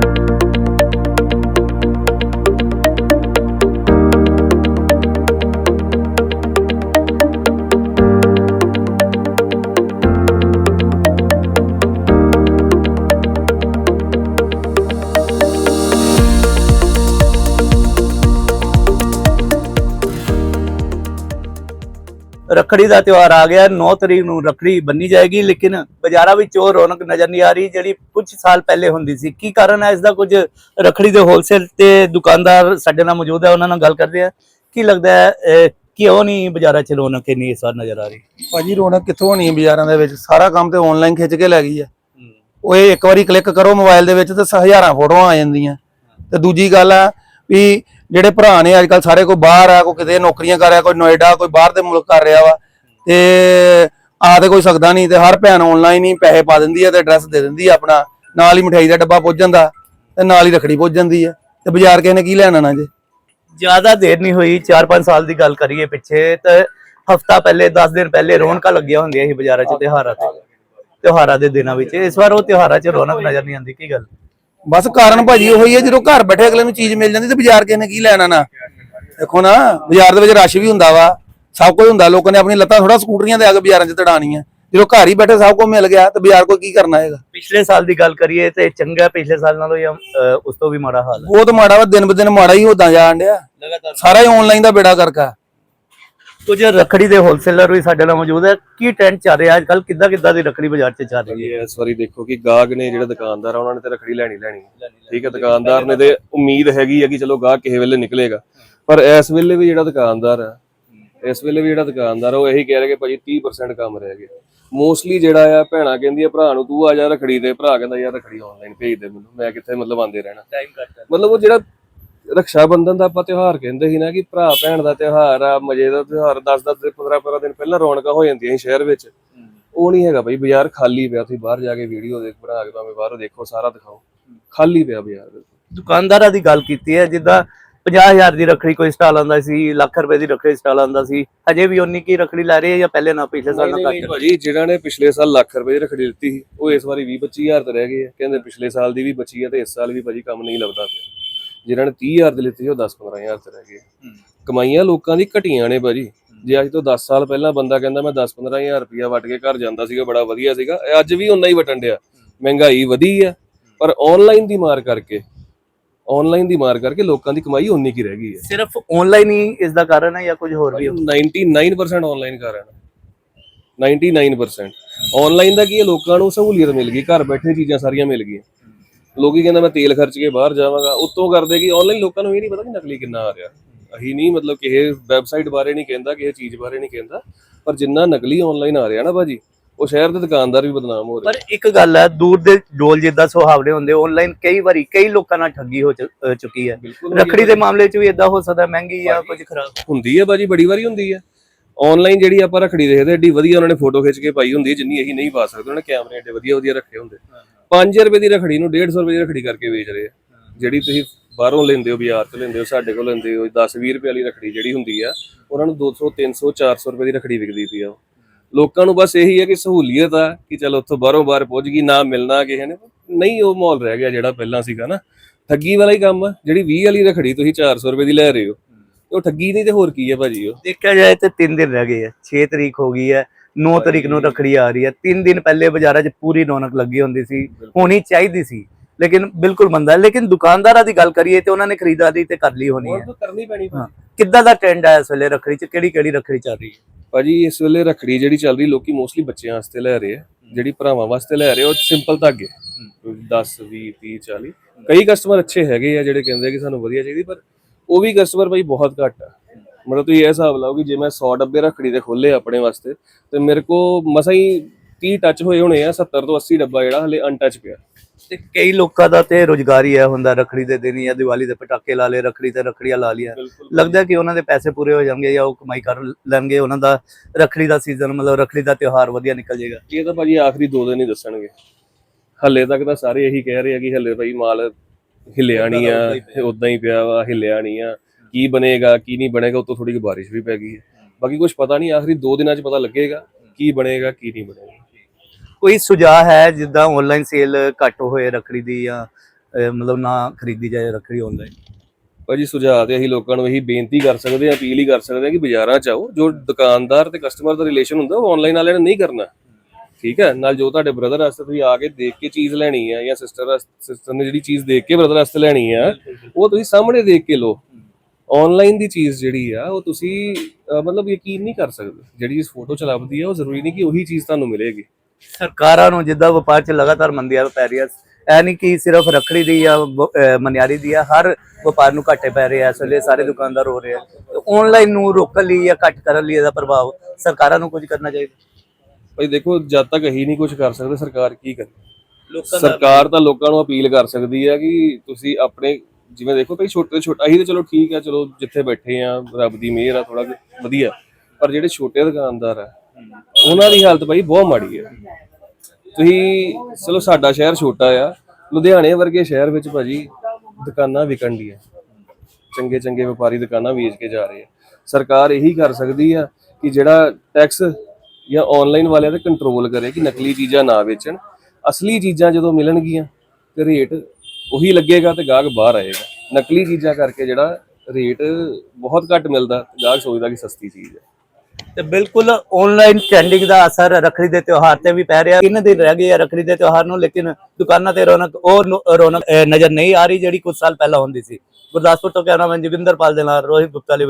Thank you Rakhri ਦਾ ਤਿਉਹਾਰ ਆ ਗਿਆ। 9 ਤਰੀਕ ਨੂੰ ਰੱਖੜੀ ਬੰਨੀ ਜਾਏਗੀ, ਲੇਕਿਨ ਬਾਜ਼ਾਰਾਂ ਵਿੱਚ ਉਹ ਰੌਣਕ ਨਜ਼ਰ ਨਹੀਂ ਆ ਰਹੀ, ਜਿਹੜੀ ਕੁਝ ਸਾਲ ਪਹਿਲੇ ਹੁੰਦੀ ਸੀ। ਕੀ ਕਾਰਨ ਹੈ ਇਸ ਦਾ ਕੁਝ ਰੱਖੜੀ ਦੇ ਹੋਲਸੇਲ ਤੇ ਦੁਕਾਨਦਾਰ ਸਾਡੇ ਨਾਲ ਮੌਜੂਦ ਹੈ, ਉਹਨਾਂ ਨਾਲ ਗੱਲ ਕਰਦੇ ਆ ਕੀ ਲੱਗਦਾ ਹੈ ਕਿਉਂ ਨਹੀਂ ਬਾਜ਼ਾਰਾਂ 'ਚ ਰੌਣਕ ਇੰਨੀ ਇਸ ਵਾਰ ਨਜ਼ਰ ਆ ਰਹੀ? ਭਾਜੀ, ਰੌਣਕ ਕਿੱਥੋਂ ਹੋਣੀ ਹੈ ਬਾਜ਼ਾਰਾਂ ਦੇ ਵਿੱਚ? ਸਾਰਾ ਕੰਮ ਤੇ ਆਨਲਾਈਨ ਖਿੱਚ ਕੇ ਲੈ ਗਈ ਹੈ। ਉਹ ਇੱਕ ਵਾਰੀ ਕਲਿੱਕ ਕਰੋ ਮੋਬਾਈਲ ਦੇ ਵਿੱਚ ਤੇ ਹਜ਼ਾਰਾਂ ਫੋਟੋਆਂ ਆ ਜਾਂਦੀਆਂ। ਤੇ ਦੂਜੀ ਗੱਲ ਆ ਵੀ ਜਿਹੜੇ ਭਰਾ ਨੇ ਅੱਜ ਕੱਲ ਸਾਰੇ ਕੋਈ ਬਾਹਰ ਆ, ਕੋਈ ਕਿਤੇ ਨੌਕਰੀਆਂ ਕਰ ਰਿਹਾ, ਕੋਈ ਨੋਇਡਾ, ਕੋਈ ਬਾਹਰ ਦੇ ਮੁਲਕ ਕਰ ਰਿਹਾ ਵਾ, ਤੇ ਆ ਤੇ ਕੋਈ ਸਕਦਾ ਨਹੀਂ, ਤੇ ਹਰ ਭੈਣ ਆਨਲਾਈਨ ਹੀ ਪੈਸੇ ਪਾ ਦਿੰਦੀ ਆ ਤੇ ਐਡਰੈਸ ਦੇ ਦਿੰਦੀ ਆ ਆਪਣਾ, ਨਾਲ ਹੀ ਮਠਿਆਈ ਦਾ ਡੱਬਾ ਪੁੱਜ ਜਾਂਦਾ, ਤੇ ਨਾਲ ਹੀ ਰੱਖੜੀ ਪੁੱਜ ਜਾਂਦੀ ਆ, ਤੇ ਬਾਜ਼ਾਰ ਕਿਸੇ ਨੇ ਕੀ ਲੈਣਾ ਨਾ ਜੇ? ਜ਼ਿਆਦਾ ਦੇਰ ਨਹੀਂ ਹੋਈ 4-5 ਸਾਲ ਦੀ ਗੱਲ ਕਰੀਏ ਪਿੱਛੇ, ਤੇ ਹਫਤਾ ਪਹਿਲੇ 10 ਦਿਨ ਪਹਿਲੇ ਰੌਣਕਾਂ ਲੱਗੀਆਂ ਹੁੰਦੀਆਂ ਸੀ ਬਾਜ਼ਾਰਾਂ 'ਚ ਤਿਉਹਾਰਾਂ ਤੇ, ਤਿਉਹਾਰਾਂ ਦੇ ਦਿਨਾਂ ਵਿੱਚ, ਇਸ ਵਾਰ ਉਹ ਤਿਉਹਾਰਾਂ 'ਚ ਰੌਣਕ ਨਜ਼ਰ ਨਹੀਂ ਆਉਂਦੀ, ਕੀ ਗੱਲ? ਬਸ ਕਾਰਨ ਭਾਜੀ ਉਹੀ ਹੈ ਜਦੋਂ ਘਰ ਬੈਠੇ ਅਗਲੇ ਨੂੰ ਚੀਜ਼ ਮਿਲ ਜਾਂਦੀ ਤੇ ਬਾਜ਼ਾਰ ਕਿਸੇ ਨੇ ਕੀ ਲੈਣਾ ਨਾ। ਦੇਖੋ ਨਾ ਬਾਜ਼ਾਰ ਦੇ ਵਿੱਚ ਰਸ਼ ਵੀ ਹੁੰਦਾ ਵਾ ਸਭ ਕੁਝ ਹੁੰਦਾ ਲੋਕਾਂ ਨੇ ਆਪਣੀ ਲੱਤਾਂ ਥੋੜਾ ਸਕੂਟਰੀਆਂ ਆ ਕੇ ਬਾਜ਼ਾਰਾਂ 'ਚ ਤੜਾਣੀਆਂ ਜਦੋਂ ਘਰ ਹੀ ਬੈਠੇ ਸਭ ਕੁਝ ਮਿਲ ਗਿਆ ਤੇ ਬਾਜ਼ਾਰ ਕੋਈ ਕੀ ਕਰਨਾ ਹੈਗਾ? ਪਿਛਲੇ ਸਾਲ ਦੀ ਗੱਲ ਕਰੀਏ ਤੇ ਚੰਗਾ ਪਿਛਲੇ ਸਾਲ ਨਾਲੋਂ ਜਾਂ ਉਸ ਤੋਂ ਵੀ ਮਾੜਾ ਹਾਲ ਹੈ। ਬਹੁਤ ਮਾੜਾ ਵਾ ਦਿਨ ਬ ਦਿਨ ਮਾੜਾ ਹੀ ਹੋਦਾ ਜਾਣ ਡਿਆ। ਲਗਾਤਾਰ ਸਾਰਾ ਹੀ ਆਨਲਾਈਨ ਦਾ ਬੇੜਾ ਕਰਕਾ। ਕੁਝ ਰੱਖੜੀ ਦੇ ਹੋਲਸੇਲਰ ਵੀ ਸਾਡੇ ਨਾਲ ਮੌਜੂਦ ਹੈ ਕੀ ਟ੍ਰੈਂਡ ਚੱਲ ਰਿਹਾ? ਅੱਜ ਕੱਲ ਕਿੱਦਾਂ ਕਿੱਦਾਂ ਦੀ ਰੱਖੜੀ ਬਾਜ਼ਾਰ 'ਚ ਚੱਲ ਰਹੀ ਹੈ? ਇਸ ਵਾਰੀ ਦੇਖੋ ਕਿ ਗਾਹਕ ਨੇ ਜਿਹੜੇ ਦੁਕਾਨਦਾਰ ਆ ਉਹਨਾਂ ਨੇ ਤੇ ਰੱਖੜੀ ਲੈਣੀ ਲੈਣੀ। ਠੀਕ ਹੈ ਦੁਕਾਨਦਾਰ ਨੇ ਤੇ ਉਮੀਦ ਹੈਗੀ ਹੈ ਕਿ ਚਲੋ ਗਾਹਕ ਕਿਸੇ ਵੇਲੇ ਨਿਕਲੇਗਾ। ਪਰ ਇਸ ਵੇਲੇ ਵੀ ਜਿਹੜਾ ਦੁਕਾਨਦਾਰ ਆ ਇਸ ਵੇਲੇ ਵੀ ਜਿਹੜਾ ਦੁਕਾਨਦਾਰ ਉਹ ਇਹੀ ਕਹਿ ਰਿਹਾ ਕਿ ਭਾਜੀ 30% ਕੰਮ ਰਹਿ ਗਿਆ। ਮੋਸਟਲੀ ਜਿਹੜਾ ਆ ਭੈਣਾ ਕਹਿੰਦੀ ਆ ਭਰਾ ਨੂੰ ਤੂੰ ਆ ਜਾ ਰੱਖੜੀ ਤੇ ਭਰਾ ਕਹਿੰਦਾ ਯਾਰ ਰੱਖੜੀ ਆਨਲਾਈਨ ਭੇਜ ਦੇ ਮੈਨੂੰ। ਮੈਂ ਕਿੱਥੇ ਮਤਲਬ ਆਂਦੇ ਰਹਿਣਾ? ਟਾਈਮ ਘੱਟ ਮਤਲਬ ਉਹ ਜਿਹੜਾ ਰਕਸ਼ਾ ਬੰਧਨ ਦਾ ਆਪਾਂ ਤਿਉਹਾਰ ਕਹਿੰਦੇ ਸੀ ਨਾ ਕਿ ਭਰਾ ਭੈਣ ਦਾ ਤਿਉਹਾਰ ਆ ਮਜੇ ਦਾ ਤਿਉਹਾਰ 10 10 ਦਿਨ 15 15 ਦਿਨ ਪਹਿਲਾਂ ਰੌਣਕਾਂ ਹੋ ਜਾਂਦੀਆਂ ਸੀ ਸ਼ਹਿਰ ਵਿੱਚ। ਉਹ ਨਹੀਂ ਹੈਗਾ ਬਈ ਬਾਜ਼ਾਰ ਖਾਲੀ ਪਿਆ ਤੁਸੀਂ ਬਾਹਰ ਜਾ ਕੇ ਵੀਡੀਓ ਦੇਖ ਬਣਾ ਕੇ ਭਾਵੇਂ ਬਾਹਰੋਂ ਦੇਖੋ ਸਾਰਾ ਦਿਖਾਓ। ਖਾਲੀ ਪਿਆ ਬਾਜ਼ਾਰ। ਦੁਕਾਨਦਾਰਾਂ ਦੀ ਗੱਲ ਕੀਤੀ ਹੈ ਜਿੱਦਾਂ 50000 ਦੀ ਰੱਖੜੀ ਕੋਈ ਸਟਾਲ ਆਉਂਦਾ ਸੀ ਲੱਖ ਰੁਪਏ ਦੀ ਰੱਖੜੀ ਸਟਾਲ ਆਉਂਦਾ ਸੀ ਹਜੇ ਵੀ ਉਨੀ ਕੀ ਰੱਖੜੀ ਲੈ ਰਹੇ ਆ ਜਾਂ ਪਹਿਲੇ ਨਾ ਪਿਛਲੇ ਸਾਲ ਨਾਲ ਘੱਟ? ਭਾਜੀ ਜਿਹੜਾ ਨੇ ਪਿਛਲੇ ਸਾਲ ਲੱਖ ਰੁਪਏ ਦੀ ਰੱਖੜੀ ਦਿੱਤੀ ਸੀ ਉਹ ਇਸ ਵਾਰੀ 20 25000 ਤੇ ਰਹਿ ਗਏ ਆ। ਕਹਿੰਦੇ ਪਿਛਲੇ ਸਾਲ ਦੀ ਵੀ ਬਚੀ ਆ ਤੇ ਇਸ ਸਾਲ ਵੀ ਭਾਜੀ ਕੰਮ ਨਹੀਂ ਲੱਭਦਾ ਪਿਆ। ਜਿਹਨਾਂ ਨੇ 30000 ਦੇ ਲਿੱਤੀ ਸੀ ਉਹ 10 15000 ਤੇ ਰਹਿ ਗਏ। ਕਮਾਈਆਂ ਲੋਕਾਂ ਦੀ ਘਟੀਆਂ ਨੇ ਭਾਜੀ। ਜੇ ਅੱਜ ਤੋਂ 10 ਸਾਲ ਪਹਿਲਾਂ ਬੰਦਾ ਕਹਿੰਦਾ ਮੈਂ 10 15000 ਰੁਪਇਆ ਵਟ ਕੇ ਘਰ ਜਾਂਦਾ ਸੀਗਾ ਬੜਾ ਵਧੀਆ ਸੀਗਾ ਅੱਜ ਵੀ ਉਨਾ ਹੀ ਵਟਣ ਡਿਆ। ਮਹਿੰਗਾਈ ਵਧੀ ਆ ਪਰ ਆਨਲਾਈਨ ਦੀ ਮਾਰ ਕਰਕੇ ਆਨਲਾਈਨ ਦੀ ਮਾਰ ਕਰਕੇ ਲੋਕਾਂ ਦੀ ਕਮਾਈ ਉਨੀ ਕੀ ਰਹਿ ਗਈ ਹੈ। ਸਿਰਫ ਆਨਲਾਈਨ ਹੀ ਇਸ ਦਾ ਕਾਰਨ ਹੈ ਜਾਂ ਕੁਝ ਹੋਰ ਵੀ ਹੈ? 99% ਆਨਲਾਈਨ ਕਰ ਰਹੇ ਨੇ 99% ਆਨਲਾਈਨ ਦਾ ਕੀ ਹੈ? ਲੋਕਾਂ ਨੂੰ ਸਹੂਲੀਅਤ ਮਿਲ ਗਈ ਘਰ ਬੈਠੇ ਚੀਜ਼ਾਂ ਸਾਰੀਆਂ ਮਿਲ ਗਈਆਂ। ਲੋਕੀ ਕਹਿੰਦਾ ਮੈਂ ਤੇਲ ਖਰਚ ਕੇ ਬਾਹਰ ਜਾਵਾਂਗਾ। ਉਤੋਂ ਕਰਦੇ ਕਿ ਆਨਲਾਈਨ ਲੋਕਾਂ ਨੂੰ ਇਹ ਨਹੀਂ ਪਤਾ ਕਿ ਨਕਲੀ ਕਿੰਨਾ ਆ ਰਿਹਾ। ਅਹੀ ਨਹੀਂ ਮਤਲਬ ਕਿਸੇ ਵੈਬਸਾਈਟ ਬਾਰੇ ਨਹੀਂ ਕਹਿੰਦਾ ਕਿਸੇ ਚੀਜ਼ ਬਾਰੇ ਨਹੀਂ ਕਹਿੰਦਾ। ਪਰ ਜਿੰਨਾ ਨਕਲੀ ਆਨਲਾਈਨ ਆ ਰਿਹਾ ਨਾ ਭਾਜੀ ਉਹ ਸ਼ਹਿਰ ਦੇ ਦੁਕਾਨਦਾਰ ਵੀ ਬਦਨਾਮ ਹੋ ਰਹੇ। ਪਰ ਇੱਕ ਗੱਲ ਹੈ ਦੂਰ ਦੇ ਡੋਲ ਜਿੱਦਾਂ ਸੁਹਾਵਣੇ ਹੁੰਦੇ ਆਨਲਾਈਨ ਕਈ ਵਾਰੀ ਕਈ ਲੋਕਾਂ ਨਾਲ ਠੱਗੀ ਹੋ ਚੁੱਕੀ ਹੈ ਰੱਖੜੀ ਦੇ ਮਾਮਲੇ 'ਚ ਵੀ ਇਦਾਂ ਹੋ ਸਕਦਾ ਮਹਿੰਗੀ ਜਾਂ ਕੁਝ ਖਰਾਬ। ਹੁੰਦੀ ਹੈ ਭਾਜੀ ਬੜੀ ਵਾਰੀ ਹੁੰਦੀ ਹੈ ਆਨਲਾਈਨ ਜਿਹੜੀ ਆਪਾਂ ਰੱਖੜੀ ਦੇਖਦੇ ਏਡੀ ਵਧੀਆ ਉਹਨਾਂ ਨੇ ਫੋਟੋ ਖਿੱਚ ਕੇ ਪਾਈ ਹੁੰਦੀ ਜਿੰਨੀ ਅਸੀਂ ਨਹੀਂ ਪਾ ਸਕਦੇ ਉਹਨਾਂ ਨੇ ਕੈਮਰੇ ਏਡੇ ਵਧੀਆ ਵਧੀਆ ਰੱਖੇ ਹੁੰਦੇ। 5 ਰੁਪਏ ਦੀ ਰੱਖੜੀ ਨੂੰ 150 ਰੁਪਏ ਦੀ ਰੱਖੜੀ ਕਰਕੇ ਵੇਚ ਰਹੇ ਆ। ਜਿਹੜੀ ਤੁਸੀਂ ਬਾਹਰੋਂ ਲੈਂਦੇ ਹੋ, ਬਾਜ਼ਾਰ ਤੋਂ ਲੈਂਦੇ ਹੋ, ਸਾਡੇ ਕੋਲ ਲੈਂਦੇ ਹੋ 10 20 ਰੁਪਏ ਵਾਲੀ ਰੱਖੜੀ ਜਿਹੜੀ ਹੁੰਦੀ ਆ, ਉਹਨਾਂ ਨੂੰ 200 300 400 ਰੁਪਏ ਦੀ ਰੱਖੜੀ ਵਿਕਦੀ ਪਈ ਆ ਲੋਕਾਂ ਨੂੰ ਬਸ ਇਹੀ ਹੈ ਕਿ ਸਹੂਲੀਅਤ ਆ ਕਿ ਚਲੋ ਉੱਥੋਂ ਬਾਹਰੋਂ ਬਾਹਰ ਪਹੁੰਚ ਗਈ, ਨਾ ਮਿਲਣਾ ਕਿਸੇ ਨੇ। ਨਹੀਂ, ਉਹ ਮਾਹੌਲ ਰਹਿ ਗਿਆ ਜਿਹੜਾ ਪਹਿਲਾਂ ਸੀਗਾ ਨਾ। ਠੱਗੀ ਵਾਲਾ ਹੀ ਕੰਮ ਆ, ਜਿਹੜੀ 20 ਵਾਲੀ ਰੱਖੜੀ ਤੁਸੀਂ 400 ਰੁਪਏ ਦੀ ਲੈ ਰਹੇ ਹੋ। ਉਹ ਠੱਗੀ ਨਹੀਂ ਤੇ ਹੋਰ ਕੀ ਹੈ ਭਾਜੀ ਉਹ? ਦੇਖਿਆ ਜਾਏ ਤੇ 3 ਦਿਨ ਰਹਿ ਗਏ ਆ 6 ਤਰੀਕ ਹੋ ਗਈ ਹੈ 9 ਤਰੀਕ ਨੂੰ ਰੱਖੜੀ ਆ ਰਹੀ ਹੈ। 3 ਦਿਨ ਪਹਿਲੇ ਬਾਜ਼ਾਰਾਂ 'ਚ ਪੂਰੀ ਰੌਣਕ ਲੱਗੀ ਹੁੰਦੀ ਸੀ। ਹੋਣੀ ਚਾਹੀਦੀ ਸੀ। ਲੇਕਿਨ ਬਿਲਕੁਲ ਹੈ। ਲੇਕਿਨ ਦੁਕਾਨਦਾਰਾਂ ਦੀ ਗੱਲ ਕਰੀਏ ਤੇ ਉਹਨਾਂ ਨੇ ਖਰੀਦਦਾਰੀ ਤੇ ਕਰ ਲਈ ਹੋਣੀ ਹੈ। ਤਾਂ ਕਰਨੀ ਪੈਣੀ। ਕਿੱਦਾਂ ਦਾ ਟ੍ਰੈਂਡ ਹੈ ਇਸ ਵੇਲੇ ਰੱਖੜੀ 'ਚ? ਕਿਹੜੀ ਕਿਹੜੀ ਰੱਖੜੀ ਚੱਲ ਰਹੀ ਹੈ? ਭਾਜੀ ਇਸ ਵੇਲੇ ਰੱਖੜੀ ਜਿਹੜੀ ਚੱਲ ਰਹੀ ਲੋਕੀ ਮੋਸਟਲੀ ਬੱਚਿਆਂ ਵਾਸਤੇ ਲੈ ਰਹੇ ਆ। ਜਿਹੜੀ ਭਰਾਵਾਂ ਵਾਸਤੇ ਲੈ ਰਹੇ ਉਹ ਸਿੰਪਲ ਧਾਗੇ 10 20 30 40 ਕਈ ਕਸਟਮਰ ਅੱਛੇ ਹੈਗੇ ਆ ਜਿਹੜੇ ਕਹਿੰਦੇ ਕਿ ਸਾਨੂੰ ਵਧੀਆ ਚਾਹੀਦੀ ਪਰ ਉਹ ਵੀ ਕਸਟਮਰ ਭਾਈ ਬਹੁਤ ਘੱਟ ਆ। ਮਤਲਬ ਤੁਸੀਂ ਇਹ ਹਿਸਾਬ ਲਾਓ ਕਿ ਜੇ ਮੈਂ 100 ਡੱਬੇ ਰੱਖੜੀ ਦੇ ਖੋਲੇ ਆਪਣੇ ਵਾਸਤੇ ਤੇ ਮੇਰੇ ਕੋ ਮਸਾਂ ਹੀ 30 ਟੱਚ ਹੋਏ ਹੋਣੇ ਆ 70 ਤੋਂ 80 ਡੱਬਾ ਜਿਹੜਾ ਹਲੇ ਅਨਟੱਚ ਪਿਆ। ਤੇ ਕਈ ਲੋਕਾਂ ਦਾ ਤੇ ਰੋਜ਼ਗਾਰ ਹੀ ਹੁੰਦਾ ਰੱਖੜੀ ਦੇ ਦਿਨ ਜਾਂ ਦੀਵਾਲੀ ਦੇ ਪਟਾਕੇ ਲਾ ਲਏ ਰੱਖੜੀ ਤੇ ਰੱਖੜੀਆਂ ਲਾ ਲਿਆ ਲੱਗਦਾ ਕਿ ਉਹਨਾਂ ਦੇ ਪੈਸੇ ਪੂਰੇ ਹੋ ਜਾਣਗੇ ਜਾਂ ਉਹ ਕਮਾਈ ਕਰ ਲੈਣਗੇ ਉਹਨਾਂ ਦਾ ਰੱਖੜੀ ਦਾ ਸੀਜ਼ਨ ਮਤਲਬ ਰੱਖੜੀ ਦਾ ਤਿਉਹਾਰ ਵਧੀਆ ਨਿਕਲ ਜਾਏਗਾ। ਇਹ ਤਾਂ ਭਾਜੀ ਆਖਰੀ ਦੋ ਦਿਨ ਹੀ ਦੱਸਣਗੇ। ਹੱਲੇ ਤੱਕ ਤਾਂ ਸਾਰੇ ਇਹੀ ਕਹਿ ਰਹੇ ਆ ਕਿ ਹੱਲੇ ਭਾਈ ਮਾਲ ਹਿੱਲਿਆ ਨਹੀਂ ਆ ਉਦਾਂ ਹੀ ਪਿਆ ਵਾ ਹਿੱਲਿਆ ਨਹੀਂ ਆ। ਕੀ ਬਣੇਗਾ ਕੀ ਨਹੀਂ ਬਣੇਗਾ ਉਤੋਂ ਥੋੜੀ ਜਿਹੀ ਬਾਰਿਸ਼ ਵੀ ਪੈ ਗਈ ਹੈ। ਬਾਕੀ ਕੁਝ ਪਤਾ ਨਹੀਂ ਆਖਰੀ ਦੋ ਦਿਨਾਂ 'ਚ ਪਤਾ ਲੱਗੇਗਾ ਕੀ ਬਣੇਗਾ ਕੀ ਨਹੀਂ ਬਣੇਗਾ। ਕੋਈ ਸੁਝਾਅ ਹੈ ਜਿੱਦਾਂ ਆਨਲਾਈਨ ਸੇਲ ਘੱਟ ਹੋਏ ਰੱਖੜੀ ਦੀ ਜਾਂ ਮਤਲਬ ਨਾ ਖਰੀਦੀ ਜਾਏ ਰੱਖੜੀ ਆਨਲਾਈਨ ਭਾਜੀ ਸੁਝਾਅ ਤੇ ਅਸੀਂ ਲੋਕਾਂ ਨੂੰ ਇਹੀ ਬੇਨਤੀ ਕਰ ਸਕਦੇ ਹਾਂ ਅਪੀਲ ਹੀ ਕਰ ਸਕਦੇ ਹਾਂ ਕਿ ਬਾਜ਼ਾਰਾਂ 'ਚ ਆਓ। ਜੋ ਦੁਕਾਨਦਾਰ ਤੇ ਕਸਟਮਰ ਦਾ ਰਿਲੇਸ਼ਨ ਹੁੰਦਾ ਉਹ ਆਨਲਾਈਨ ਵਾਲਿਆਂ ਨੇ ਨਹੀਂ ਕਰਨਾ। ਠੀਕ ਹੈ? ਨਾਲ ਜੋ ਤੁਹਾਡੇ ਬ੍ਰਦਰ ਵਾਸਤੇ ਤੁਸੀਂ ਆ ਕੇ ਦੇਖ ਕੇ ਚੀਜ਼ ਲੈਣੀ ਆ ਜਾਂ ਸਿਸਟਰ ਸਿਸਟਰ ਨੇ ਜਿਹੜੀ ਚੀਜ਼ ਦੇਖ ਕੇ ਬ੍ਰਦਰ ਵਾਸਤੇ ਲੈਣੀ ਆ ਉਹ ਤੁਸੀਂ ਸਾਹਮਣੇ ਦੇਖ ਕੇ ਲਓ। ਆਨਲਾਈਨ ਦੀ ਚੀਜ਼ ਜਿਹੜੀ ਆ ਉਹ ਤੁਸੀਂ ਅਹ, ਮਤਲਬ ਯਕੀਨ ਨਹੀਂ ਕਰ ਸਕਦੇ। ਜਿਹੜੀ ਚੀਜ਼ ਫੋਟੋ ਚ ਲੱਭਦੀ ਆ ਉਹ ਜ਼ਰੂਰੀ ਨਹੀਂ ਕਿ ਉਹੀ ਚੀਜ਼ ਤੁਹਾਨੂੰ ਮਿਲੇਗੀ। ਸਰਕਾਰਾਂ ਨੂੰ ਜਿੱਦਾਂ ਵਪਾਰ 'ਚ ਲਗਾਤਾਰ ਮੰਦੀਆਂ ਪੈ ਰਹੀਆਂ ਐ ਨਹੀਂ ਕਿ ਸਿਰਫ ਰੱਖੜੀ ਦੀ ਜਾਂ ਵ- ਅਹ ਮਨਿਆਰੀ ਦੀ ਆ ਹਰ ਵਪਾਰ ਨੂੰ ਘਾਟੇ ਪੈ ਰਹੇ ਆ ਇਸ ਵੇਲੇ ਸਾਰੇ ਦੁਕਾਨਦਾਰ ਹੋ ਰਹੇ ਆ। ਆਨਲਾਈਨ ਨੂੰ ਰੋਕਣ ਲਈ ਜਾਂ ਘੱਟ ਕਰਨ ਲਈ ਇਹਦਾ ਪ੍ਰਭਾਵ ਸਰਕਾਰਾਂ ਨੂੰ ਕੁਝ ਕਰਨਾ ਚਾਹੀਦਾ? ਭਾਈ ਦੇਖੋ ਜਦ ਤੱਕ ਅਸੀਂ ਨਹੀਂ ਕੁਝ ਕਰ ਸਕਦੇ ਸਰਕਾਰ ਕੀ ਕਰੇ? ਲੋਕਾਂ ਸਰਕਾਰ ਤਾਂ ਲੋਕਾਂ ਨੂੰ ਅਪੀਲ ਕਰ ਸਕਦੀ ਹੈ ਕਿ ਤੁਸੀਂ ਆਪਣੇ ਜਿਵੇਂ ਦੇਖੋ ਭਾਈ ਛੋਟੇ ਤੋਂ ਛੋਟਾ ਅਸੀਂ ਤਾਂ ਚਲੋ ਠੀਕ ਆ ਚਲੋ ਜਿੱਥੇ ਬੈਠੇ ਆ ਰੱਬ ਦੀ ਮਿਹਰ ਆ ਥੋੜਾ ਵਧੀਆ। ਪਰ ਜਿਹੜੇ ਛੋਟੇ ਦੁਕਾਨਦਾਰ ਆ, ਉਹਨਾਂ ਦੀ ਹਾਲਤ ਭਾਈ ਬਹੁਤ ਮਾੜੀ ਹੈ। ਤੁਸੀਂ ਚਲੋ ਸਾਡਾ ਸ਼ਹਿਰ ਛੋਟਾ ਆ, ਲੁਧਿਆਣੇ ਵਰਗੇ ਸ਼ਹਿਰ ਵਿੱਚ ਭਾਜੀ ਦੁਕਾਨਾਂ ਵਿਕਣ ਦੀਆਂ। ਚੰਗੇ ਚੰਗੇ ਵਪਾਰੀ ਦੁਕਾਨਾਂ ਵੇਚ ਕੇ ਜਾ ਰਹੇ ਆ। ਸਰਕਾਰ ਇਹੀ ਕਰ ਸਕਦੀ ਆ ਕਿ ਜਿਹੜਾ ਟੈਕਸ ਜਾਂ ਆਨਲਾਈਨ ਵਾਲਿਆਂ ਤੇ ਕੰਟਰੋਲ ਕਰੇ ਕਿ ਨਕਲੀ ਚੀਜ਼ਾਂ ਨਾ ਵੇਚਣ। ਅਸਲੀ ਚੀਜ਼ਾਂ ਜਦੋਂ ਮਿਲਣਗੀਆਂ ਤੇ ਰੇਟ ਉਹੀ ਲੱਗੇਗਾ ਤੇ ਗਾਹਕ ਬਾਹਰ ਆਏਗਾ। ਨਕਲੀ ਚੀਜ਼ਾਂ ਕਰਕੇ ਜਿਹੜਾ ਰੇਟ ਬਹੁਤ ਘੱਟ ਮਿਲਦਾ, ਗਾਹਕ ਸੋਚਦਾ ਕਿ ਸਸਤੀ ਚੀਜ਼ ਹੈ। ਤੇ ਬਿਲਕੁਲ ਆਨਲਾਈਨ ਟ੍ਰੈਂਡਿੰਗ ਦਾ ਅਸਰ ਰੱਖੜੀ ਦੇ ਤਿਉਹਾਰ ਤੇ ਵੀ ਪੈ ਰਿਹਾ। ਕਿੰਨੇ ਦਿਨ ਰਹਿ ਗਏ ਆ ਰੱਖੜੀ ਦੇ ਤਿਉਹਾਰ ਨੂੰ, ਲੇਕਿਨ ਦੁਕਾਨਾਂ ਤੇ ਰੌਣਕ, ਉਹ ਰੌਣਕ ਨਜ਼ਰ ਨਹੀਂ ਆ ਰਹੀ ਜਿਹੜੀ ਕੁਝ ਸਾਲ ਪਹਿਲਾਂ ਹੁੰਦੀ ਸੀ। ਗੁਰਦਾਸਪੁਰ ਤੋਂ ਕੈਮਰਾਮੈਨ ਮੈਂ ਜੋਗਿੰਦਰਪਾਲ ਦੇ ਨਾਲ ਰੋਹਿਤ ਗੁਪਤਾ ਲਈ